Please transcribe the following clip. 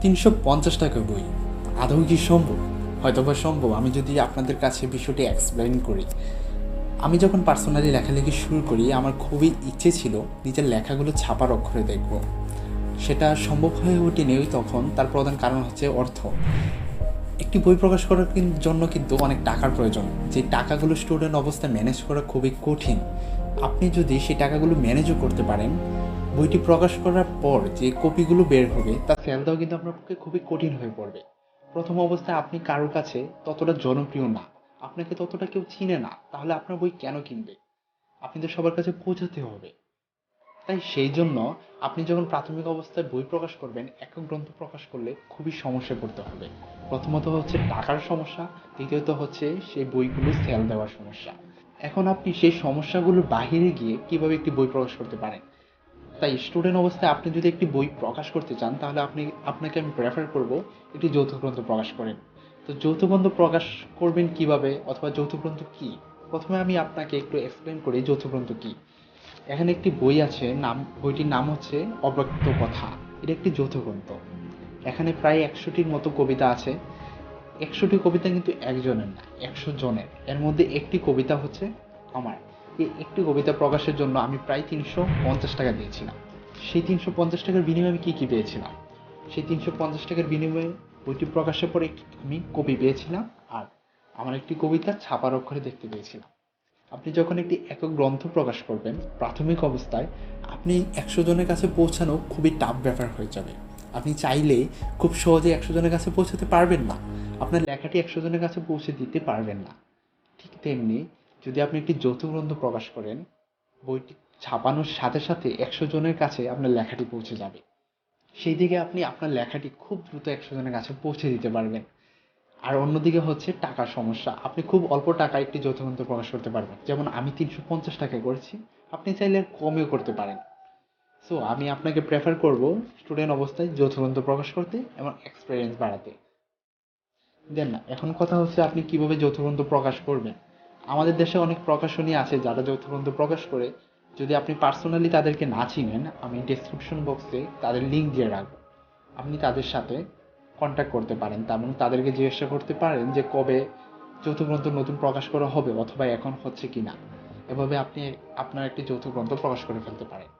তিনশো পঞ্চাশ টাকা বই। আদৌ কি সম্ভব? হয়তো বা সম্ভব। আমি যদি আপনাদের কাছে বিষয়টি এক্সপ্লেন করি। আমি যখন পার্সোনালি লেখালেখি শুরু করি, আমার খুবই ইচ্ছে ছিল নিজের লেখাগুলো ছাপার অক্ষরে দেখব। সেটা সম্ভব হয়ে ওঠেনি তখন। তার প্রধান কারণ হচ্ছে অর্থ। একটি বই প্রকাশ করার জন্য কিন্তু অনেক টাকার প্রয়োজন। যে টাকাগুলো স্টুডেন্ট অবস্থায় ম্যানেজ করা খুবই কঠিন। আপনি যদি সেই টাকাগুলো ম্যানেজও করতে পারেন বইটি প্রকাশ করার পর যে কপিগুলো বের হবে, তা সেল দেওয়া কিন্তু আপনার পক্ষে খুবই কঠিন হয়ে পড়বে। প্রথম অবস্থায় আপনি কারোর কাছে ততটা জনপ্রিয় না, আপনাকে ততটা কেউ চিনে না, তাহলে আপনার বই কেন কিনবে? আপনি তো সবার কাছে পৌঁছাতে হবে। তাই সেই জন্য আপনি যখন প্রাথমিক অবস্থায় বই প্রকাশ করবেন একক গ্রন্থ প্রকাশ করলে খুবই সমস্যায় পড়তে হবে। প্রথমত হচ্ছে টাকার সমস্যা, দ্বিতীয়ত হচ্ছে সেই বইগুলো সেল দেওয়ার সমস্যা। এখন আপনি সেই সমস্যাগুলোর বাহিরে গিয়ে কীভাবে একটি বই প্রকাশ করতে পারেন? তাই স্টুডেন্ট অবস্থায় আপনি যদি একটি বই প্রকাশ করতে চান, তাহলে আপনি, আপনাকে আমি প্রেফার করব একটি যৌথ গ্রন্থ প্রকাশ করেন। তো যৌথ গ্রন্থ প্রকাশ করবেন কীভাবে অথবা যৌথ গ্রন্থ কী? প্রথমে আমি আপনাকে একটু এক্সপ্লেন করি যৌথ গ্রন্থ কী। এখানে একটি বই আছে, নাম, বইটির নাম হচ্ছে অব্যক্ত কথা। এটা একটি যৌথ গ্রন্থ। এখানে প্রায় একশোটির মতো কবিতা আছে। একশোটি কবিতা কিন্তু একজনের না, একশো জনের। এর মধ্যে একটি কবিতা হচ্ছে আমার। একটি কবিতা প্রকাশের জন্য আমি প্রায় তিনশো পঞ্চাশ টাকা দিয়েছিলাম। সেই তিনশো পঞ্চাশ টাকার বিনিময়ে আমি কী কী পেয়েছিলাম? সেই তিনশো পঞ্চাশ টাকার বিনিময়ে বইটি প্রকাশের পরে আমি কপি পেয়েছিলাম আর আমার একটি কবিতা ছাপার অক্ষরে দেখতে পেয়েছিলাম। আপনি যখন একটি একক গ্রন্থ প্রকাশ করবেন, প্রাথমিক অবস্থায় আপনি একশো জনের কাছে পৌঁছানো খুবই টাফ ব্যাপার হয়ে যাবে। আপনি চাইলে খুব সহজে একশো জনের কাছে পৌঁছাতে পারবেন না। আপনার লেখাটি একশো জনের কাছে পৌঁছে দিতে পারবেন না। ঠিক তেমনি যদি আপনি একটি যৌথ গ্রন্থ প্রকাশ করেন, বইটি ছাপানোর সাথে সাথে একশো জনের কাছে আপনার লেখাটি পৌঁছে যাবে। সেই দিকে আপনি আপনার লেখাটি খুব দ্রুত একশো জনের কাছে পৌঁছে দিতে পারবেন। আর অন্যদিকে হচ্ছে টাকার সমস্যা। আপনি খুব অল্প টাকায় একটি যৌথ গ্রন্থ প্রকাশ করতে পারবেন। যেমন, আমি তিনশো পঞ্চাশ টাকায় করেছি। আপনি চাইলে কমেও করতে পারেন। সো, আমি আপনাকে প্রেফার করব স্টুডেন্ট অবস্থায় যৌথ গ্রন্থ প্রকাশ করতে এবং এক্সপিরিয়েন্স বাড়াতে। দেন না, এখন কথা হচ্ছে আপনি কীভাবে যৌথ গ্রন্থ প্রকাশ করবেন? আমাদের দেশে অনেক প্রকাশনী আছে যারা যৌথ গ্রন্থ প্রকাশ করে। যদি আপনি পার্সোনালি তাদেরকে না চিনেন, আমি ডেসক্রিপশন বক্সে তাদের লিঙ্ক দিয়ে রাখব। আপনি তাদের সাথে কন্ট্যাক্ট করতে পারেন। তেমন তাদেরকে জিজ্ঞাসা করতে পারেন যে কবে যৌথ গ্রন্থ নতুন প্রকাশ করা হবে অথবা এখন হচ্ছে কি না এভাবে আপনি আপনার একটি যৌথ গ্রন্থ প্রকাশ করে ফেলতে পারেন।